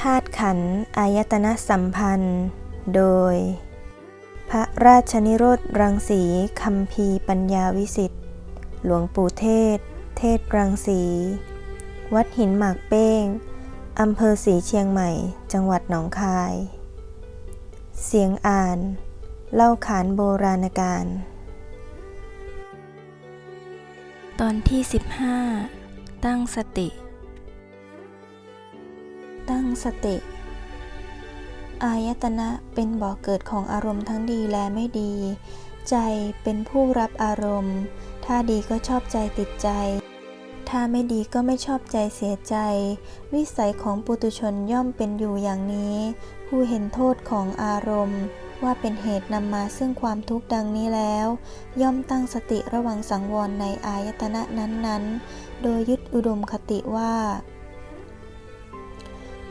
ธาตุขันธ์อายตนะสัมพันธ์ โดย พระราชนิโรธรังสีคัมภีปัญญาวิสิทธิ์หลวงปู่เทศ เทศรังสี วัดหินหมากเป้งอำเภอสีเชียงใหม่ จังหวัดหนองคาย เสียงอ่าน เล่าขานโบราณการ ตอนที่ 15 ตั้งสติ ตั้งสติ อายตนะเป็นบ่อกเกิดของอารมณ์ทั้งดีและไม่ดี ใจเป็นผู้รับอารมณ์ ถ้าดีก็ชอบใจติดใจ ถ้าไม่ดีก็ไม่ชอบใจเสียใจ วิสัยของปุตุชนย่อมเป็นอยู่อย่างนี้ ผู้เห็นโทษของอารมณ์ว่าเป็นเหตุนำมาซึ่งความทุกข์ดังนี้แล้ว ย่อมตั้งสติระวังสังวรในอายตนะนั้นๆ โดยยึดอุดมคติว่า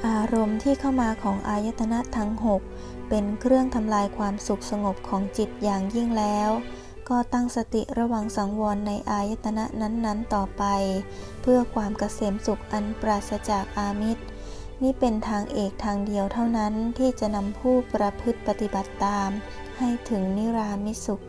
อารมณ์ที่เข้ามาของอายตนะทั้ง 6 เป็นเครื่องทำลายความสุขสงบของจิตอย่างยิ่งแล้ว ก็ตั้งสติระวังสังวรในอายตนะนั้นๆ ต่อไป เพื่อความเกษมสุขอันปราศจากอามิตร นี่เป็นทางเอกทางเดียวเท่านั้นที่จะนำผู้ประพฤติปฏิบัติตาม ให้ถึงนิรามิสุข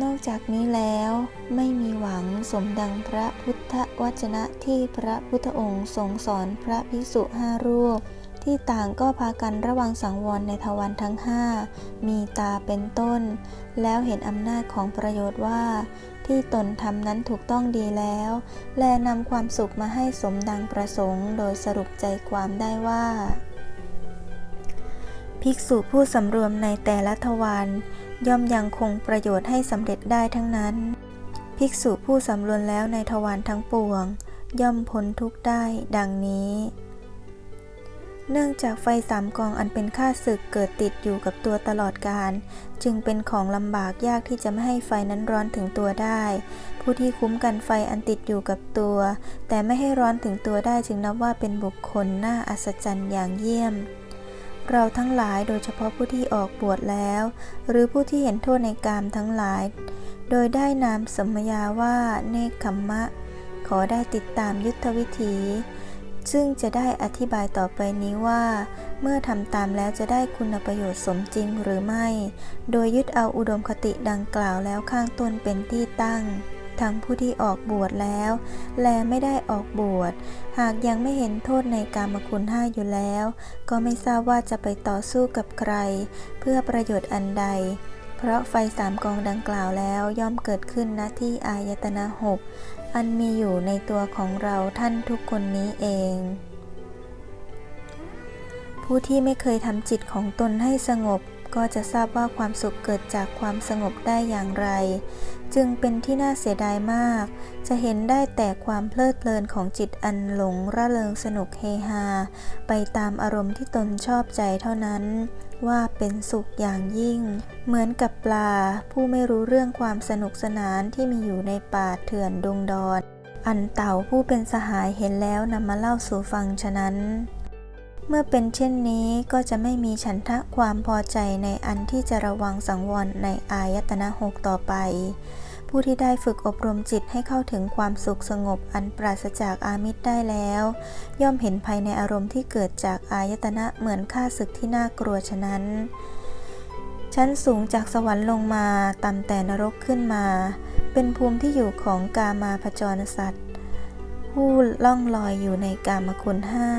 นอกจากนี้แล้วไม่มีหวังสมดังพระพุทธวจนะที่พระพุทธองค์ทรงสอนพระภิกษุห้ารูป ที่ต่างก็พากันระวังสังวรในทวารทั้งห้ามีตาเป็นต้น แล้วเห็นอำนาจของประโยชน์ว่า ที่ตนทำนั้นถูกต้องดีแล้ว และนำความสุขมาให้สมดังประสงค์ โดยสรุปใจความได้ว่า ภิกษุผู้สำรวมในแต่ละทวารย่อมยังคงประโยชน์ให้สำเร็จได้ทั้งนั้น ภิกษุผู้สำรวมแล้วในทวารทั้งปวง ย่อมพ้นทุกข์ได้ดังนี้ เนื่องจากไฟสามกองอันเป็นข้าศึกเกิดติดอยู่กับตัวตลอดการ จึงเป็นของลำบากยากที่จะไม่ให้ไฟนั้นร้อนถึงตัวได้ ผู้ที่คุ้มกันไฟอันติดอยู่กับตัว แต่ไม่ให้ร้อนถึงตัวได้จึงนับว่าเป็นบุคคลน่าอัศจรรย์อย่างเยี่ยม เราทั้งหลายโดยเฉพาะผู้ที่ออกบวชแล้ว หรือผู้ที่เห็นโทษในกามทั้งหลาย โดยได้นามสมญาว่าเนคขมมะ ขอได้ติดตามยุทธวิธี ซึ่งจะได้อธิบายต่อไปนี้ว่า เมื่อทำตามแล้วจะได้คุณประโยชน์สมจริงหรือไม่ โดยยึดเอาอุดมคติดังกล่าวแล้วข้างต้นเป็นที่ตั้ง ทั้งผู้ที่ออกบวชแล้ว และไม่ได้ออกบวช หากยังไม่เห็นโทษในกามคุณห้าอยู่แล้ว ก็ไม่ทราบว่าจะไปต่อสู้กับใคร เพื่อประโยชน์อันใด เพราะไฟสามกองดังกล่าวแล้วย่อมเกิดขึ้นณที่อายตนะหกอันมีอยู่ในตัวของเราท่านทุกคนนี้เองผู้ที่ไม่เคยทำจิตของตนให้สงบ ก็จะทราบว่าความสุขเกิดจากความสงบได้อย่างไร จึงเป็นที่น่าเสียดายมาก จะเห็นได้แต่ความเพลิดเพลินของจิตอันหลงร่าเริงสนุกเฮฮา ไปตามอารมณ์ที่ตนชอบใจเท่านั้นว่าเป็นสุขอย่างยิ่ง เหมือนกับปลา ผู้ไม่รู้เรื่องความสนุกสนานที่มีอยู่ในป่าเถื่อนดงดอน อันเต่าผู้เป็นสหายเห็นแล้วนำมาเล่าสู่ฟังฉะนั้น มื่อเป็นเช่นนี้ก็จะไม่มีฉันทะความพอใจในอันที่จะระวังสังวรในอายตนะหกต่อไป ผู้ที่ได้ฝึกอบรมจิตให้เข้าถึงความสุขสงบอันปราศจากอามิตรได้แล้ว ย่อมเห็นภัยในอารมณ์ที่เกิดจากอายตนะเหมือนข้าศึกที่น่ากลัวฉะนั้น ชั้นสูงจากสวรรค์ลงมาต่ำแต่นรกขึ้นมา เป็นภูมิที่อยู่ของกามาพจรสัตว์ ผู้ล่องลอยอยู่ในกามคุณห้า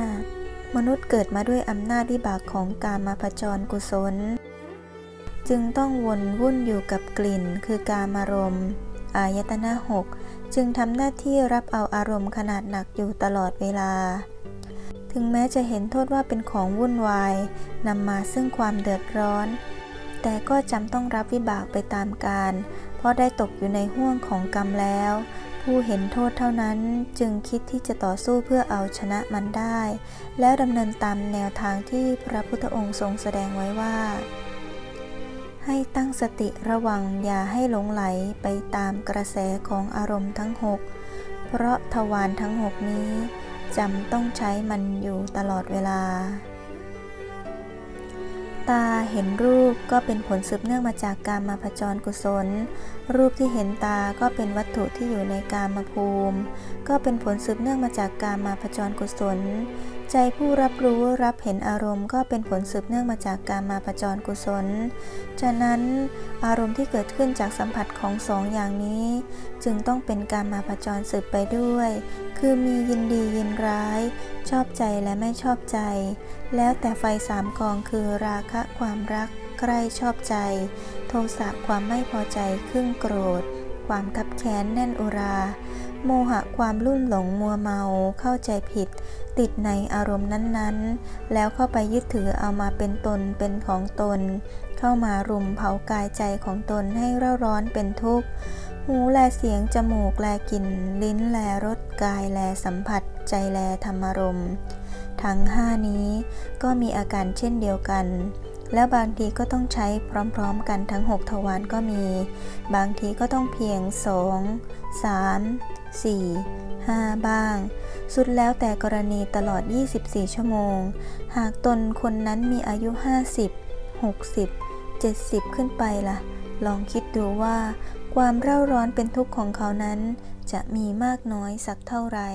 มนุษย์เกิดมาด้วยอำนาจวิบากของกามาพจรกุศล จึงต้องวนวุ่นอยู่กับกลิ่น คือกามารมณ์อายตนะหกจึงทำหน้าที่รับเอาอารมณ์ขนาดหนักอยู่ตลอดเวลา ถึงแม้จะเห็นโทษว่าเป็นของวุ่นวายนำมาซึ่งความเดือดร้อน แต่ก็จำต้องรับวิบากไปตามการ เพราะได้ตกอยู่ในห่วงของกรรมแล้ว ผู้เห็นโทษเท่านั้นจึงคิดที่จะต่อสู้เพื่อเอาชนะมันได้ แล้วดำเนินตามแนวทางที่พระพุทธองค์ทรงแสดงไว้ว่า ให้ตั้งสติระวังอย่าให้หลงไหลไปตามกระแสของอารมณ์ทั้งหกเพราะทวารทั้งหกนี้จำต้องใช้มันอยู่ตลอดเวลา ตาเห็นรูปก็เป็นผลสืบเนื่องมาจากการมาผจรกุศล รูปที่เห็นตาก็เป็นวัตถุที่อยู่ในกามภูมิ ก็เป็นผลสืบเนื่องมาจากการมาผจรกุศล ใจผู้รับรู้รับเห็นอารมณ์ก็เป็นผลสืบเนื่องมาจากการมาผจรกุศล ฉะนั้นอารมณ์ที่เกิดขึ้นจากสัมผัสของสองอย่างนี้ จึงต้องเป็นการมาผจรสืบไปด้วย คือมียินดียินร้าย ชอบใจและไม่ชอบใจ แล้วแต่ไฟสามกองคือราคะความรัก ใคร่ชอบใจ โทสะความไม่พอใจครึ่งโกรธ ความคับแค้นแน่นอุรา โมหะความลุ่มหลงมัวเมาเข้าใจผิด ติดในอารมณ์นั้นๆ แล้วเข้าไปยึดถือเอามาเป็นตนเป็นของตน เข้ามารุมเผากายใจของตนให้เร่าร้อนเป็นทุกข์หูแลเสียง จมูกแลกลิ่น ลิ้นแลรส กายแลสัมผัส ใจแลธรรมารมณ์ ทั้งห้านี้ ก็มีอาการเช่นเดียวกัน แล้วบางทีก็ต้องใช้พร้อมๆ กันทั้ง 6 ทวารก็มี บางทีก็ต้องเพียง 2 3 4 5 บ้าง สุดแล้วแต่กรณีตลอด 24 ชั่วโมง หากตนคนนั้นมีอายุ 50 60 70 ขึ้นไปล่ะ ลองคิดดูว่า ความเร่าร้อนเป็นทุกข์ของเขานั้น จะมีมากน้อยสักเท่าไหร่